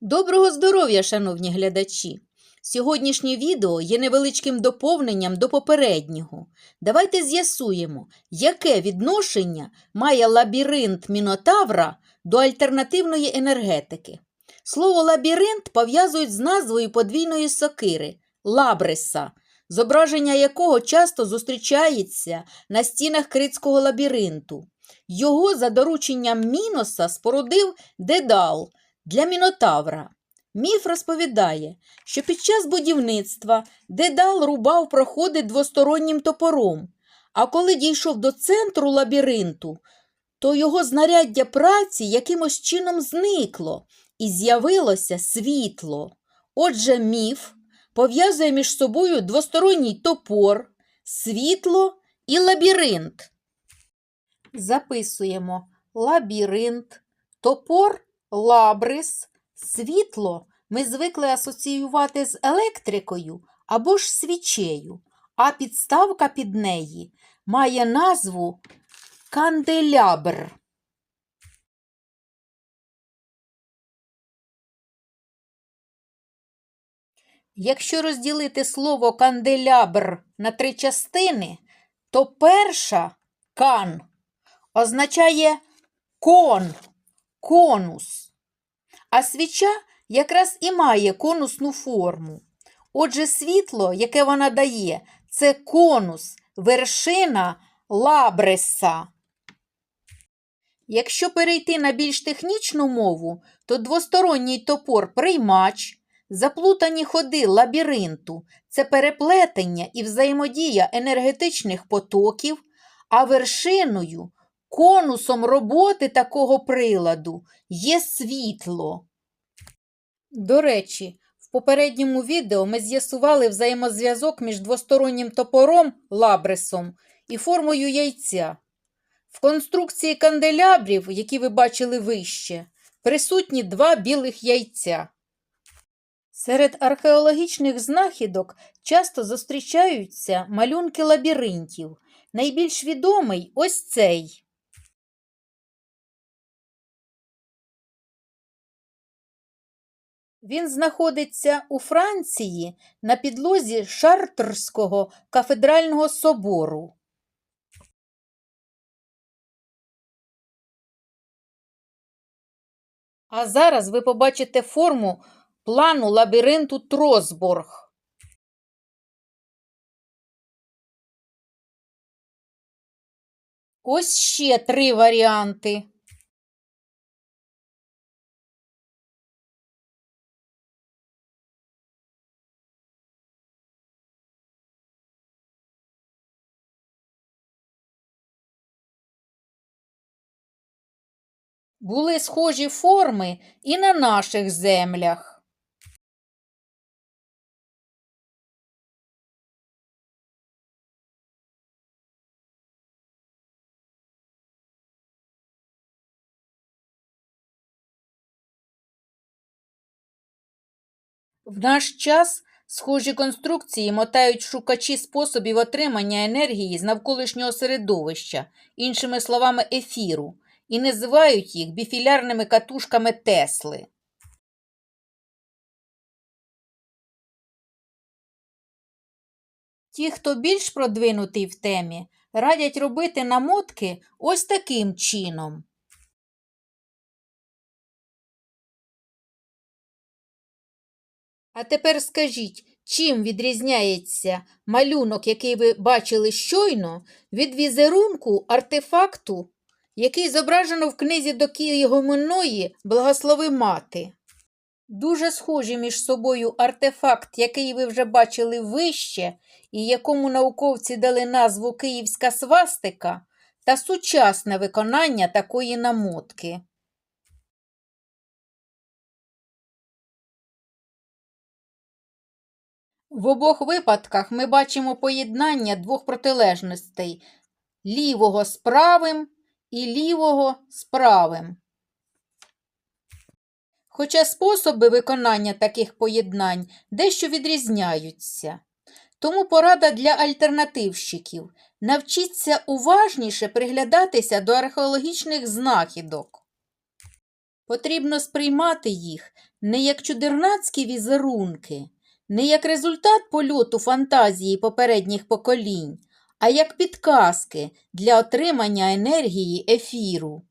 Доброго здоров'я, шановні глядачі! Сьогоднішнє відео є невеличким доповненням до попереднього. Давайте з'ясуємо, яке відношення має лабіринт Мінотавра до альтернативної енергетики. Слово лабіринт пов'язують з назвою подвійної сокири лабриса, зображення якого часто зустрічається на стінах критського лабіринту. Його за дорученням Міноса спорудив Дедал для Мінотавра. Міф розповідає, що під час будівництва Дедал рубав проходи двостороннім топором, а коли дійшов до центру лабіринту, то його знаряддя праці якимось чином зникло і з'явилося світло. Отже, міф пов'язує між собою двосторонній топор, світло і лабіринт. Записуємо лабіринт, топор лабрис, світло ми звикли асоціювати з електрикою або ж свічею, а підставка під неї має назву канделябр. Якщо розділити слово канделябр на три частини, то перша кан означає кон, конус. А свіча якраз і має конусну форму. Отже, світло, яке вона дає, це конус, вершина лабреса. Якщо перейти на більш технічну мову, то двосторонній топор приймач, заплутані ходи лабіринту це переплетення і взаємодія енергетичних потоків, а вершиною, конусом роботи такого приладу є світло. До речі, в попередньому відео ми з'ясували взаємозв'язок між двостороннім топором лабрисом і формою яйця. В конструкції канделябрів, які ви бачили вище, присутні два білих яйця. Серед археологічних знахідок часто зустрічаються малюнки лабіринтів. Найбільш відомий ось цей. Він знаходиться у Франції на підлозі Шартрського кафедрального собору. А зараз ви побачите форму плану лабіринту Тросборг. Ось ще три варіанти. Були схожі форми і на наших землях. В наш час схожі конструкції мотають шукачі способів отримання енергії з навколишнього середовища, іншими словами, ефіру, і називають їх біфілярними катушками Тесли. Ті, хто більш продвинутий в темі, радять робити намотки ось таким чином. А тепер скажіть, чим відрізняється малюнок, який ви бачили щойно, від візерунку артефакту, який зображено в книзі Докії Гомоної Благослови мати? Дуже схожі між собою артефакт, який ви вже бачили вище, і якому науковці дали назву Київська свастика, та сучасне виконання такої намотки. В обох випадках ми бачимо поєднання двох протилежностей лівого з правим і лівого з правим. Хоча способи виконання таких поєднань дещо відрізняються. Тому порада для альтернативщиків навчіться уважніше приглядатися до археологічних знахідок. Потрібно сприймати їх не як чудернацькі візерунки, не як результат польоту фантазії попередніх поколінь, а як підказки для отримання енергії ефіру.